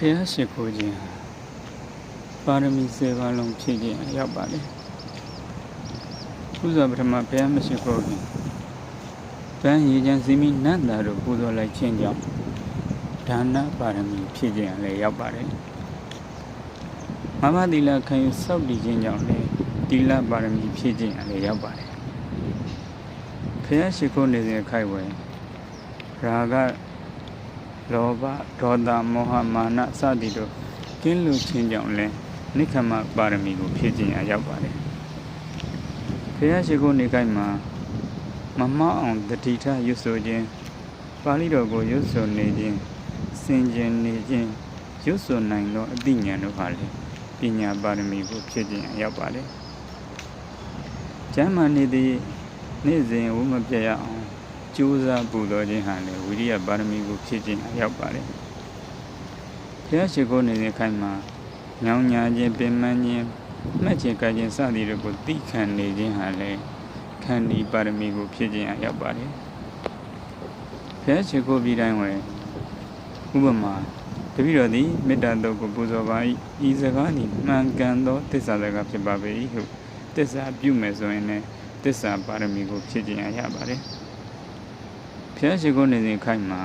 ဖះရှိခိုးခြင်းဟာပါရမီစေပါလုံးဖြည့်ခြင်းအရောက်ပါလေပူဇော်ပထမဖះမရှိခိုးခင်ဗန်းရည်ချမ်းစီမီနန္တာတို့ပူဇော်လိုက်ခြင်းကြောင့်ဒါနပါရမီဖြည့်ခြင်းအလည်းရောက်ပါတယ်မမသီလခံယူစောင့်တည်ခြင်းကြောင့်လည်းသီလပါရမီဖြည့်ခြင်းအလည်းရောက်ပါတယ်ဖះရှိခိုးနေစဉ်ခိုက်ဝယ်ရာဂ လောဘဒေါသမောဟမာနစသည်တို့ကင်းလွတ်ခြင်းကြောင့်လည်းနိခမပါရမီကိုဖြည့်ခြင်းအရောက်ပါတယ်။ဘုရားရှိခိုးနေကိုက်မှာမမောက်အောင်တတိထရွတ်ဆိုခြင်းပါဠိတော်ကိုရွတ်ဆိုနေခြင်းစင်ကြင်နေခြင်းရွတ်ဆိုနိုင်သောအသိဉာဏ်တို့ဟာလည်းပညာပါရမီကိုဖြည့်ခြင်းအရောက်ပါတယ်။ကျမ်းမာနေသည့်နေ့စဉ်ဝမပြတ်ရအောင် ကြိုးစားပူတော်ခြင်းဟာလည်းဝိရိယပါရမီကိုဖြည့်ခြင်းအရောက်ပါတယ်။ဘုရားရှိခိုးနေတဲ့ခိုင်မှာညောင်ညာခြင်းပင်မခြင်းမှတ်ခြင်းကခြင်းစသည်တို့ကိုသိခံနေခြင်းဟာလည်းခန္ဒီပါရမီကိုဖြည့်ခြင်းအရောက်ပါတယ်။ဘုရားရှိခိုးပြီးတိုင်းဝယ်ဥပမာတပည့်တော်သည်မေတ္တာတုတ်ကိုပူဇော်ပါ၏ဤစကားသည်မှန်ကန်သောတစ္ဆာစကားဖြစ်ပါပေ၏ဟုတစ္ဆာပြုမယ်ဆိုရင်လည်းတစ္ဆာပါရမီကိုဖြည့်ခြင်းအရပါတယ်။ ဖျားရှိခိုးနေစဉ်ခိုက်မှာ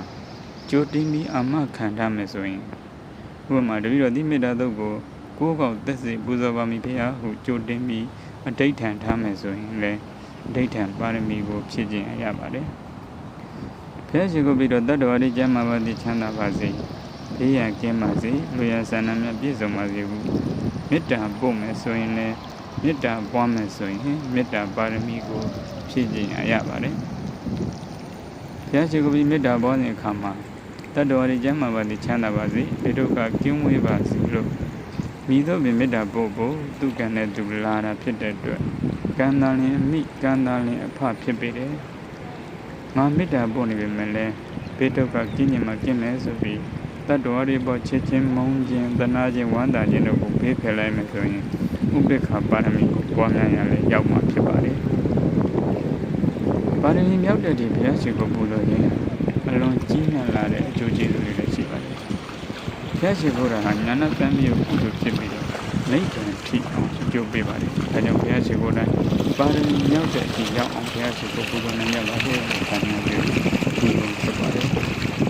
ကြိုတင်းပြီးအာမခံထားမယ်ဆိုရင်ဥပမာတပည့်တော်ဒီမေတ္တာတုတ်ကိုကိုးကောက်သက်စေပူဇော်ပါမည်ဖျားဟုကြိုတင်းပြီးအဋိဋ္ဌံထားမယ်ဆိုရင်လည်းအဋိဋ္ဌံပါရမီကိုဖြည့်ခြင်းရပါတယ်ဖျားရှိခိုးပြီးတော့တတ္တဝါတွေကျမ်းမာပါသည်ချမ်းသာပါစေဘေးရန်ကင်းပါစေလူရန်ဆန္ဒမြတ်ပြည့်စုံပါစေဟုမေတ္တာပို့မယ်ဆိုရင်လည်းမေတ္တာပွားမယ်ဆိုရင်မေတ္တာပါရမီကိုဖြည့်ခြင်းရပါတယ် ဘုရားရှိခိုးပြီးမေတ္တာပေါ်တဲ့အခါမှာတတ္တဝါတွေကျမ်းမာပါစေချမ်းသာပါစေဒီဒုက္ခကင်းဝေးပါစေလို့မိတို့ပင်မေတ္တာပို့ဖို့သူကံနဲ့သူလာတာဖြစ်တဲ့အတွက်ကံတန်လင်အမိကံတန်လင်အဖဖြစ်ပေတယ်ငါမေတ္တာပို့နေပေမဲ့လည်းဘေဒုက္ခကင်းခြင်းမှာကင်းမယ်ဆိုပြီးတတ္တဝါတွေပေါ်ချစ်ချင်းမုန်းခြင်းတနာခြင်းဝမ်းသာခြင်းတို့ကိုဖေးဖယ်လိုက်မယ်ဆိုရင်ဥပေက္ခပါရမီကိုပွားများရလဲရောက်မှာဖြစ်ပါတယ် ပါရမီမြောက်တဲ့ဒီဘုရားရှိခိုးပူလို့ခြင်းအလွန်ကြီးမြတ်လာတဲ့အကျိုးကျေးဇူးတွေလည်းရှိပါတယ်။ဘုရားရှိခိုးတာဟာညာနာတမ်းမြေကုသိုလ်ဖြစ်ပြီးတော့လိမ့်တယ်ထိအောင်အကျိုးပေးပါတယ်။ဒါကြောင့်ဘုရားရှိခိုးတိုင်းပါရမီမြောက်တဲ့အချိန်ရောက်အောင်ဘုရားရှိခိုးပူဇော်နိုင်ရပါစေ။ဒါမျိုးလေးဒီလိုဖြစ်ပါတယ်။